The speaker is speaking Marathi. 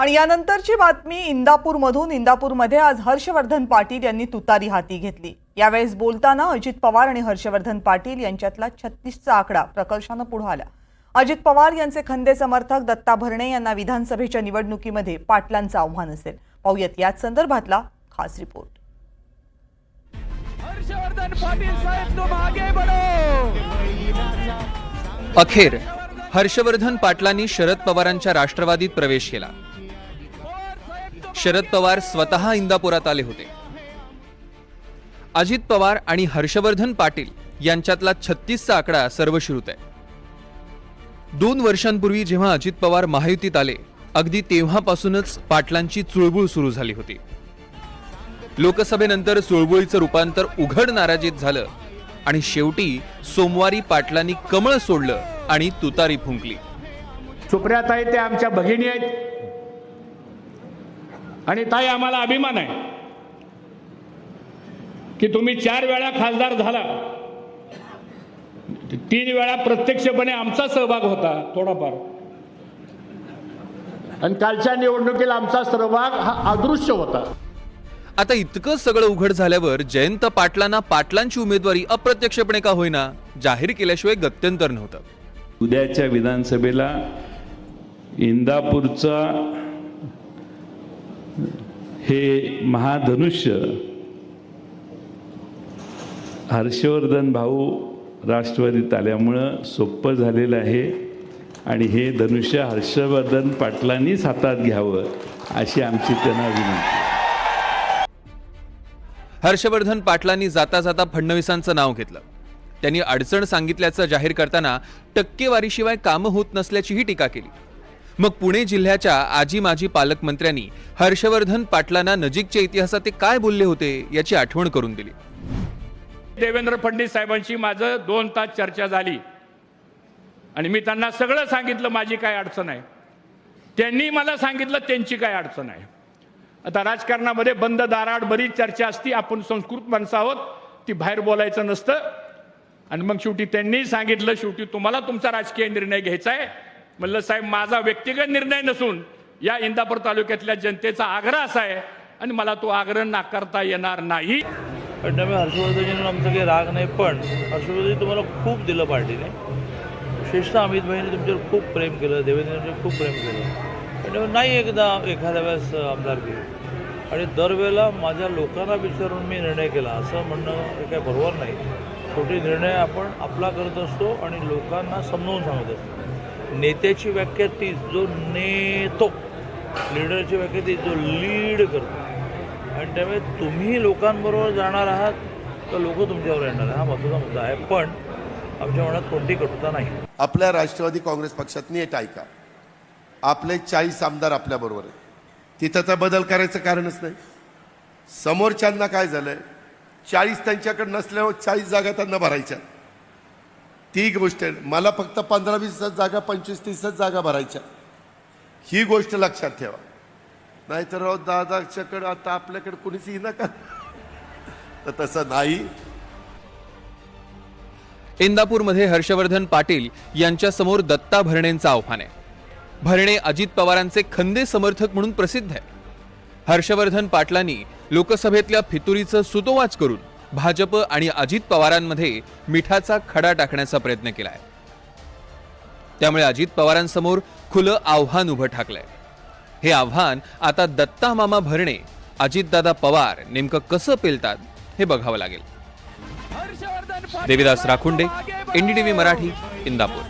आणि यानंतरची बातमी इंदापूरमधून. इंदापूरमध्ये आज हर्षवर्धन पाटील यांनी तुतारी हाती घेतली. यावेळेस बोलताना अजित पवार आणि हर्षवर्धन पाटील यांच्यातला छत्तीसचा आकडा प्रकर्षानं पुढे आला. अजित पवार यांचे खंदे समर्थक दत्ता भरणे यांना विधानसभेच्या निवडणुकीमध्ये पाटलांचं आव्हान असेल. पाहूयात याच संदर्भातला खास रिपोर्ट. हर्षवर्धन पाटील साहेब तुम आगे बढ़ो. अखेर हर्षवर्धन पाटलांनी शरद पवारांच्या राष्ट्रवादीत प्रवेश केला. शरद पवार स्वतः इंदापुरात आले होते. अजित पवार आणि हर्षवर्धन पाटील यांच्यातला छत्तीसचा आकडा सर्वश्रुत आहे. दोन वर्षांपूर्वी जेव्हा अजित पवार महायुतीत आले अगदी तेव्हापासूनच पाटलांची चुळबुळ सुरू झाली होती. लोकसभेनंतर चुळबुळीचं रूपांतर उघड नाराजीत झालं आणि शेवटी सोमवारी पाटलांनी कमळ सोडलं आणि तुतारी फुंकली. सुप्रियाताई त्या आमच्या भगिनी आहेत. आणि ताई आम्हाला अभिमान आहे की तुम्ही चार वेळा खासदार झाला. तीन वेळा प्रत्यक्षपणे आमचा सहभाग होता थोडाफार. आणि कालच्या निवडणुकीला आमचा सहभाग हा अदृश्य होता. आता इतकं सगळं उघड झाल्यावर जयंत पाटलांना पाटलांची उमेदवारी अप्रत्यक्षपणे का होईना जाहीर केल्याशिवाय गत्यंतर नव्हतं. उद्याच्या विधानसभेला इंदापूरचा हे महाधनुष्य हर्षवर्धन भाऊ राष्ट्रवादीत आल्यामुळं सोपं झालेलं आहे आणि हे धनुष्य हर्षवर्धन पाटलांनीच हातात घ्यावं अशी आमची त्यांना विनंती. हर्षवर्धन पाटलांनी जाता जाता फडणवीसांचं नाव घेतलं. त्यांनी अडचण सांगितल्याचं जाहीर करताना टक्केवारीशिवाय कामं होत नसल्याचीही टीका केली. मग पुणे जिल्ह्याच्या आजी माजी पालकमंत्र्यांनी हर्षवर्धन पाटलांना नजीकच्या इतिहासात ते काय बोलले होते याची आठवण करून दिली. देवेंद्र फडणवीस साहेबांशी माझं दोन तास चर्चा झाली. आणि मी त्यांना सगळं सांगितलं माझी काय अडचण आहे. त्यांनी मला सांगितलं त्यांची काय अडचण आहे. आता राजकारणामध्ये बंद दाराड बरीच चर्चा असती आपण संस्कृत माणसं आहोत ती बाहेर बोलायचं नसतं. आणि मग शेवटी त्यांनी सांगितलं शेवटी तुम्हाला तुमचा राजकीय निर्णय घ्यायचा आहे. म्हणलं साहेब माझा व्यक्तिगत निर्णय नसून या इंदापूर तालुक्यातल्या जनतेचा आग्रह असा आहे आणि मला तो आग्रह नाकारता येणार नाही. पण त्यामुळे हर्षवर्धनजींवर आमचं काही राग नाही पण हर्षवर्धनजी तुम्हाला खूप दिलं पार्टीने. विशेषतः अमित भाईने तुमच्यावर खूप प्रेम केलं देवेंद्रजींवर खूप प्रेम केलं. त्यामुळे नाही एकदा एखाद्या वेळेस आमदार केली आणि दरवेळेला माझ्या लोकांना विचारून मी निर्णय केला. असं म्हणणं हे काही बरोबर नाही. छोटी निर्णय आपण आपला करत असतो आणि लोकांना समजावून सांगत असतो. नेत्याची व्याख्या ती जो नेतो लीडरची व्याख्या ती जो लीड करतो. आणि त्यामुळे तुम्ही लोकांबरोबर जाणार आहात तर लोक तुमच्यावर येणार हा महत्त्वाचा मुद्दा आहे. पण आमच्या मनात कोणती कटुता नाही. आपल्या राष्ट्रवादी काँग्रेस पक्षात नीट ऐका. आपले चाळीस आमदार आपल्याबरोबर आहेत. तिथं तर बदल करायचं कारणच नाही. समोरच्यांना काय झालंय? चाळीस त्यांच्याकडे नसल्यावर चाळीस जागा त्यांना भरायच्या ती गोष्ट आहे. मला फक्त पंधरा वीस जागा पंचवीस तीसच जागा भरायच्या. ही गोष्ट लक्षात ठेवा. नाहीतर राव दादाच्याकडे आता आपल्याकडे कुणीच येईना का? तर तसं नाही. इंदापूरमध्ये हर्षवर्धन पाटील यांच्यासमोर दत्ता भरणेंचं आव्हान आहे. भरणे अजित पवारांचे खंदे समर्थक म्हणून प्रसिद्ध आहे. हर्षवर्धन पाटलांनी लोकसभेतल्या फितुरीचं सुतोवाच करून भाजप आणि अजित पवारांमध्ये मिठाचा खडा टाकण्याचा प्रयत्न केलाय. त्यामुळे अजित पवारांसमोर खुलं आव्हान उभं ठाकलंय. हे आव्हान आता दत्ता मामा भरणे अजितदादा पवार नेमकं कसं पेलतात हे बघावं लागेल. देविदास राखुंडे. एनडीटीव्ही मराठी इंदापूर.